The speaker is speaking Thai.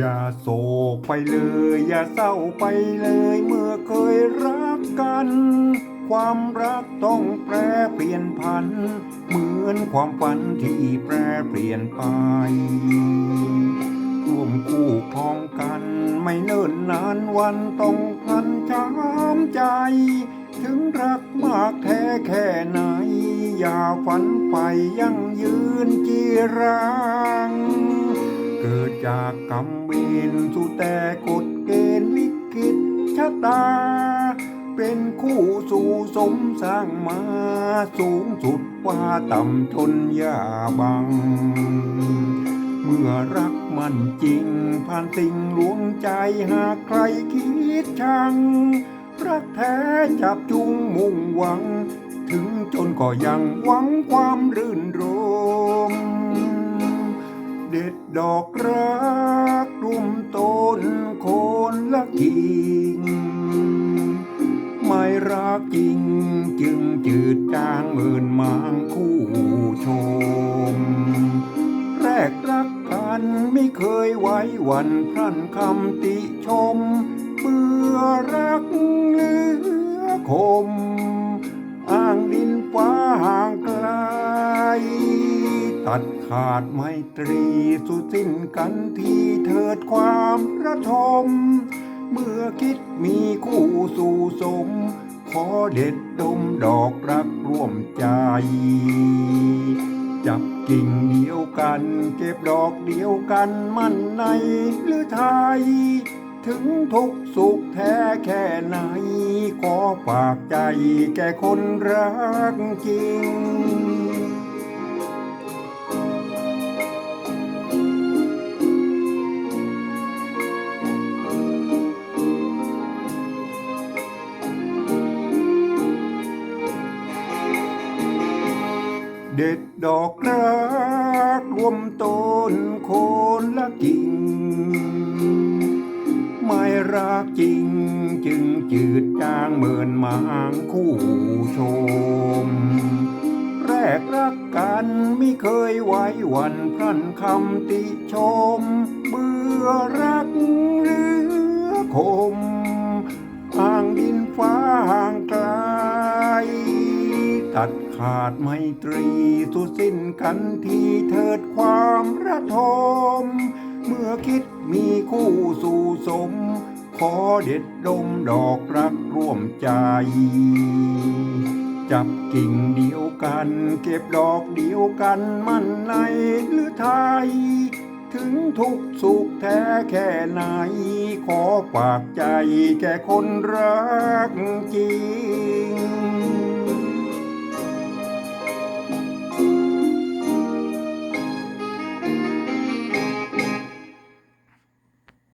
อย่าโศกไปเลย อย่าเศร้าไปเลย เมื่อเคยรักกัน ความรักต้องแปรเปลี่ยนพัน เหมือนความฝันที่แปรเปลี่ยนไปร่วมคู่ครองกัน ไม่เนิ่นนานวันต้องพันช้ำใจ ถึงรักมากแท้แค่ไหน อย่าฝันไปยังยืนจีรัง เกิดจากกรรมเวรสู่แต่กฎเกณฑ์ลิขิตชะตา เป็นคู่สู่สมสร้างมาสูงสุดกว่าต่ำทนยาบัง เมื่อรักมันจริง ผ่านสิ่งลวงใจหากใครคิดชัง รักแท้จับจุงมุ่งหวัง ถึงจนก็ยังหวังความรื่นรม ดอกรักรุ่มต้นโคนละกิ่งไม่รักจริงจึงจืดจางเหมือนมางคู่ชม แรกรักกันไม่เคยไว้วันพรั่นคำติชมเมื่อรักเหลือคม อ้างดินฟ้าห่างไกล ตัดขาดไมตรีสุดสิ้นกันทีเถิดความระทม เมื่อคิดมีคู่สู่สม ขอเด็ดดมดอกรักร่วมใจ จับกิ่งเดียวกัน เก็บดอกเดียวกันมันในหรือไทย ถึงทุกสุขแท้แค่ไหน ขอฝากใจแก่คนรักจริง เด็ดดอกรักรวมต้นโคนละกิ่ง ไม่รักจริงจึงจืดจางเหมือนหมางคู่ชม แรกรักกันไม่เคยไว้วันพรั่นคำติชม เบื่อรักเหลือคม ตัดขาดไมตรีสุดสิ้นกันทีเถิดความระทม เมื่อคิดมีคู่สู่สม ขอเด็ดดมดอกรักร่วมใจ จับกิ่งเดียวกัน เก็บดอกเดียวกันมันในหรือไทย ถึงทุกสุขแท้แค่ไหน ขอฝากใจแก่คนรักจริง